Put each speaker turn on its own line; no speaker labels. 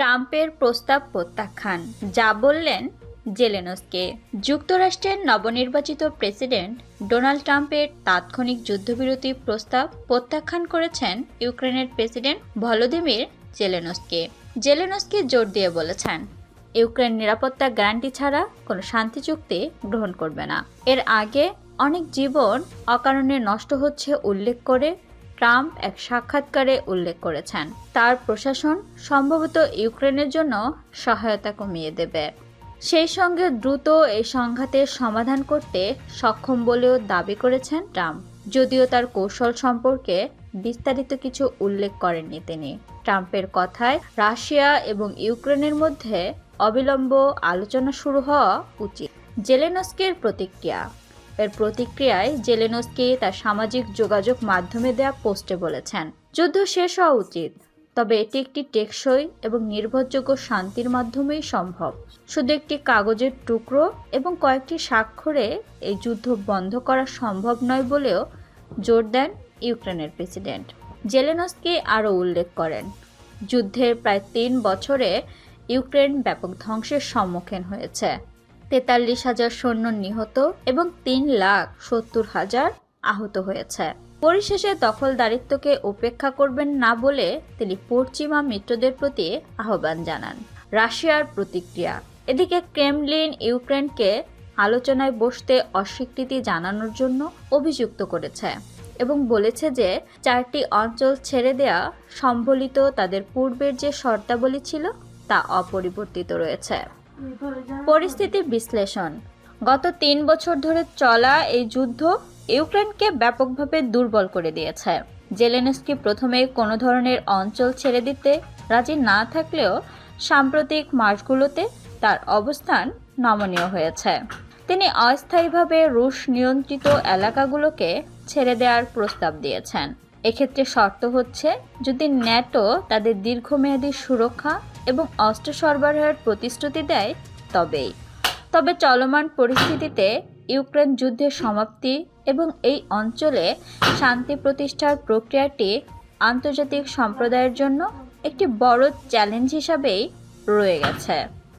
ট্রাম্পের প্রস্তাব প্রত্যাখ্যান, যা বললেন জেলেনসকে। যুক্তরাষ্ট্রের নবনির্বাচিত প্রেসিডেন্ট ডোনাল্ড ট্রাম্পের তাৎক্ষণিক যুদ্ধবিরতি প্রস্তাব প্রত্যাখ্যান করেছেন ইউক্রেনের প্রেসিডেন্ট ভলোদিমির জেলেনসকে। জেলেনসকে জোর দিয়ে বলেছেন, ইউক্রেন নিরাপত্তা গ্যারান্টি ছাড়া কোনো শান্তি চুক্তি গ্রহণ করবে না। এর আগে অনেক জীবন অকারণে নষ্ট হচ্ছে উল্লেখ করে ট্রাম্প এক সাক্ষাৎকারে উল্লেখ করেছেন। তার প্রশাসন সম্ভবত ইউক্রেনের জন্য সহায়তা কমিয়ে দেবে। সেই সঙ্গে দ্রুত এই সংঘাতের সমাধান করতে সক্ষম বলেও দাবি করেছেন ট্রাম্প। যদিও তার কৌশল সম্পর্কে বিস্তারিত কিছু উল্লেখ করেননি তিনি। ট্রাম্পের কথায় রাশিয়া এবং ইউক্রেনের মধ্যে অবিলম্ব আলোচনা শুরু হওয়া উচিত। জেলেনস্কের প্রতিক্রিয়া। এর প্রতিক্রিয়ায় জেলেনস্কি তার সামাজিক যোগাযোগ মাধ্যমে দেয়া পোস্টে বলেছেন, যুদ্ধ শেষ হওয়া উচিত, তবে এটি একটি টেকসই এবং নির্ভরযোগ্য শান্তির মাধ্যমেই সম্ভব। শুধু একটি কাগজের টুকরো এবং কয়েকটি স্বাক্ষরে এই যুদ্ধ বন্ধ করা সম্ভব নয় বলেও জোর দেন ইউক্রেনের প্রেসিডেন্ট। জেলেনস্কি আরও উল্লেখ করেন, যুদ্ধের প্রায় তিন বছরে ইউক্রেন ব্যাপক ধ্বংসের সম্মুখীন হয়েছে। তেতাল্লিশ হাজার সৈন্য নিহত এবং তিন লাখ সত্তর হাজার আহত হয়েছে। পরিশেষে দখলদারিত্বকে উপেক্ষা করবেন না বলে তিনি পশ্চিমা মিত্রদের প্রতি আহ্বান জানান। রাশিয়ার প্রতিক্রিয়া। এদিকে ক্রেমলিন ইউক্রেনকে আলোচনায় বসতে অস্বীকৃতি জানানোর জন্য অভিযুক্ত করেছে এবং বলেছে যে চারটি অঞ্চল ছেড়ে দেয়া সম্বলিত তাদের পূর্বের যে শর্তাবলী ছিল তা অপরিবর্তিত রয়েছে। পরিস্থিতির বিশ্লেষণ। গত তিন বছর ধরে চলা এই যুদ্ধ ইউক্রেনকে ব্যাপকভাবে দুর্বল করে দিয়েছে। জেলেনস্কি প্রথমে কোনো ধরনের অঞ্চল ছেড়ে দিতে রাজি না থাকলেও সাম্প্রতিক মাসগুলোতে তার অবস্থান নমনীয় হয়েছে। তিনি অস্থায়ীভাবে রুশ নিয়ন্ত্রিত এলাকাগুলোকে ছেড়ে দেওয়ার প্রস্তাব দিয়েছেন। এক্ষেত্রে শর্ত হচ্ছে, যদি ন্যাটো তাদের দীর্ঘমেয়াদী সুরক্ষা এবং অস্ত্র সরবরাহের প্রতিশ্রুতি দেয় তবেই। তবে চলমান পরিস্থিতিতে ইউক্রেন যুদ্ধের সমাপ্তি এবং এই অঞ্চলে শান্তি প্রতিষ্ঠার প্রক্রিয়াটি আন্তর্জাতিক সম্প্রদায়ের জন্য একটি বড় চ্যালেঞ্জ হিসাবেই রয়ে গেছে।